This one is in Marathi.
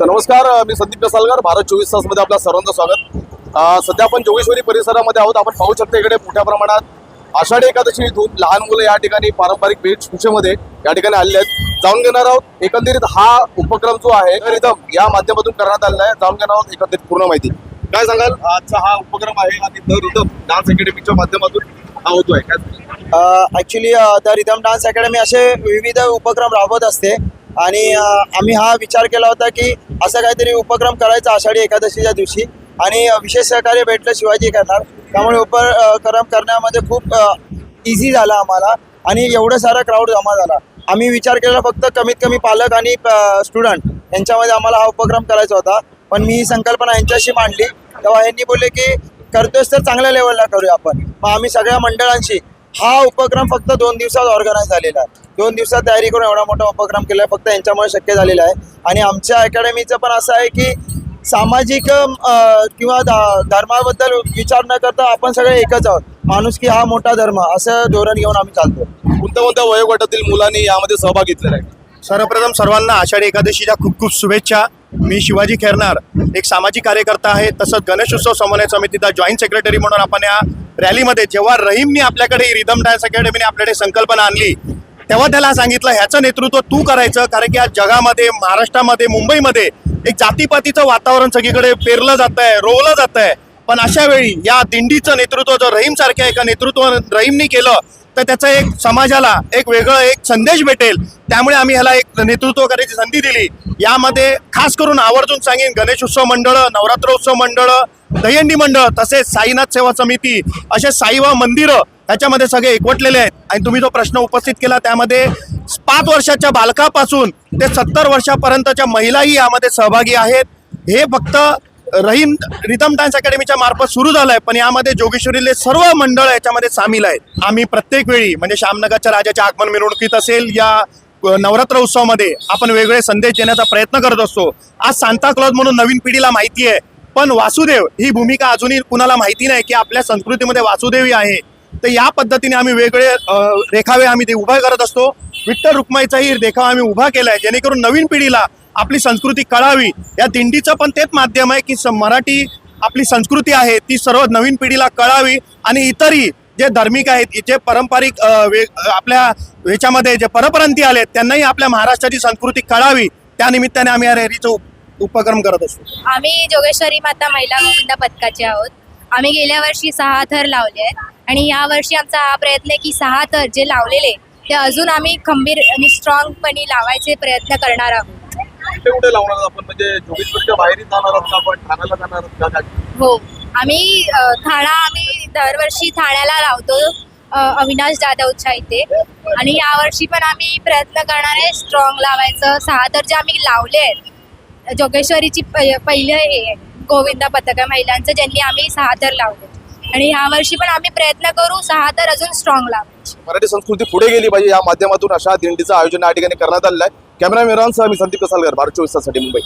तर नमस्कार मी संदीप कसालकर भारत चोवीस तासमध्ये आपल्या सर्वांचं स्वागत. सध्या आपण जोगेश्वरी परिसरामध्ये आहोत. आपण पाहू शकतो इकडे मोठ्या प्रमाणात आषाढी एकादशी धूम लहान मुलं या ठिकाणी पारंपरिक वेशभूषेमध्ये या ठिकाणी आलेले आहेत. जाऊन घेणार आहोत. एकंदरीत हा उपक्रम जो आहे रिदम या माध्यमातून करण्यात आलेला आहे. जाऊन घेणार आहोत एकंदरीत पूर्ण माहिती. काय सांगाल? आजचा हा उपक्रम आहे आणि द रिदम डान्स अकॅडमीच्या माध्यमातून हा होतोय. काय द रिदम डान्स अकॅडमी असे विविध उपक्रम राबवत असते. आणि आम्ही हा विचार केला होता की असं काहीतरी उपक्रम करायचा आषाढी एकादशीच्या दिवशी. आणि विशेष सहकार्य भेटलं शिवाजी करणार. त्यामुळे उपक्रम करण्यामध्ये खूप इझी झाला आम्हाला. आणि एवढं सारा क्राऊड जमा झाला. आम्ही विचार केला फक्त कमीत कमी पालक आणि स्टुडंट यांच्यामध्ये आम्हाला हा उपक्रम करायचा होता. पण मी ही संकल्पना यांच्याशी मांडली. तेव्हा यांनी बोलले की करतोयस तर चांगल्या लेवलला करूया आपण. मग आम्ही सगळ्या मंडळांशी हा उपक्रम फक्त दोन दिवसात ऑर्गनाईज झालेला आहे. दोन दिवसात तयारी करून एवढा मोठा उपक्रम केला आहे. फक्त यांच्यामुळे शक्य झालेला आहे. आणि आमच्या अकॅडमीचं पण असं आहे की सामाजिक किंवा धा- धर्माबद्दल विचार न करता आपण सगळे एकच आहोत. माणूस की हा मोठा धर्म असं धोरण घेऊन आम्ही चालतो कोणत्या कोणत्या वयोगटातील मुलांनी यामध्ये सहभाग घेतलेला आहे? सर्वप्रथम सर्वांना आषाढी एकादशीच्या खूप खूप शुभेच्छा. मी शिवाजी खेरणार एक सामाजिक कार्यकर्ता आहे. तसंच गणेशोत्सव समन्वय समितीचा जॉईंट सेक्रेटरी म्हणून आपण या रॅलीमध्ये जेव्हा रहीमनी आपल्याकडे रिदम डान्स अकॅडमीने आपल्याकडे संकल्पना आणली तेव्हा त्याला सांगितलं ह्याचं नेतृत्व तू करायचं कारण की आज जगामध्ये महाराष्ट्रामध्ये मुंबईमध्ये एक जातीपातीचं वातावरण सगळीकडे पेरलं जात आहे रोवलं जात आहे पण अशा वेळी या दिंडीचं नेतृत्व जर रहीम सारख्या एका नेतृत्व रहीमनी केलं तर त्याचा एक समाजाला एक वेगळं एक संदेश भेटेल. त्यामुळे आम्ही ह्याला एक नेतृत्व करायची संधी दिली. यामध्ये खास करून आवर्जून सांगेन गणेश उत्सव मंडळ नवरात्रोत्सव मंडळ दहीहंडी मंडळ तसेच साईनाथ सेवा समिती असे साईबा मंदिरं ह्याच्यामध्ये सगळे एकवटलेले आहेत. आणि तुम्ही जो प्रश्न उपस्थित केला त्यामध्ये पाच वर्षाच्या बालकापासून ते सत्तर वर्षापर्यंतच्या महिलाही यामध्ये सहभागी आहेत. हे फक्त रहीम रिदम डान्स अकॅडमीच्या मार्फत सुरू झालंय पण यामध्ये जोगेश्वरीले सर्व मंडळ याच्यामध्ये सामील आहेत. आम्ही प्रत्येक वेळी म्हणजे श्यामनगरच्या राजाच्या आगमन मिरवणुकीत असेल या नवरात्र उत्सवामध्ये आपण वेगळे संदेश देण्याचा प्रयत्न करत असतो. आज सांता क्लॉज म्हणून नवीन पिढीला माहिती आहे पण वासुदेव ही भूमिका अजूनही कुणाला माहिती नाही की आपल्या संस्कृतीमध्ये वासुदेवी आहे. तर या पद्धतीने आम्ही वेगळे रेखावे आम्ही ते उभा करत असतो. विठ्ठल रुक्माईचाही देखावा आम्ही उभा केला आहे जेणेकरून नवीन पिढीला आपली संस्कृती कळावी. या दिंडीचं पण तेच माध्यम आहे की स- मराठी आपली संस्कृती आहे ती सर्व नवीन पिढीला कळावी आणि इतरही जे धार्मिक आहेत जे पारंपरिक वे- आपल्या ह्याच्यामध्ये जे परप्रांती आले त्यांनाही आपल्या महाराष्ट्राची संस्कृती कळावी. त्यानिमित्ताने आम्ही या रॅलीचं उप- उपक्रम करत असतो. आम्ही जोगेश्वरी माता महिला गोविंदा पथकाचे आहोत. आम्ही गेल्या वर्षी सहा थर लावले आहेत आणि या वर्षी आमचा हा प्रयत्न आहे की सहा थर जे लावलेले ते अजून आम्ही खंबीर आणि स्ट्रॉंगपणे लावायचे प्रयत्न करणार आहोत. कुठे कुठे लावणार आहोत आपण? म्हणजे जोगेश्वरीच्या बाहेरही जाणार आहोत का आपण? ठाण्याला जाणार आहोत का? काय? हो. आम्ही अ, ठाणा आम्ही दरवर्षी ठाण्याला लावतो. अ, अविनाश जाधवच्या इथे. आणि यावर्षी पण आम्ही प्रयत्न करणार आहे स्ट्रॉंग लावायचं. सहा तर जे आम्ही लावले आहेत जोगेश्वरीची पहि- पहिले हे आहे, गोविंदा पथक आहे महिलांचं ज्यांनी आम्ही सहा तर लावले. आणि यावर्षी पण आम्ही प्रयत्न करू सहा तर अजून स्ट्रॉंग लावायचे. मराठी संस्कृती पुढे गेली पाहिजे या माध्यमातून अशा दिंडीचं आयोजन या ठिकाणी करण्यात आलेलं आहे. कॅमेरा मिरांसह मी संदीप कसालकर भारत चोवीस तासाठी मुंबई.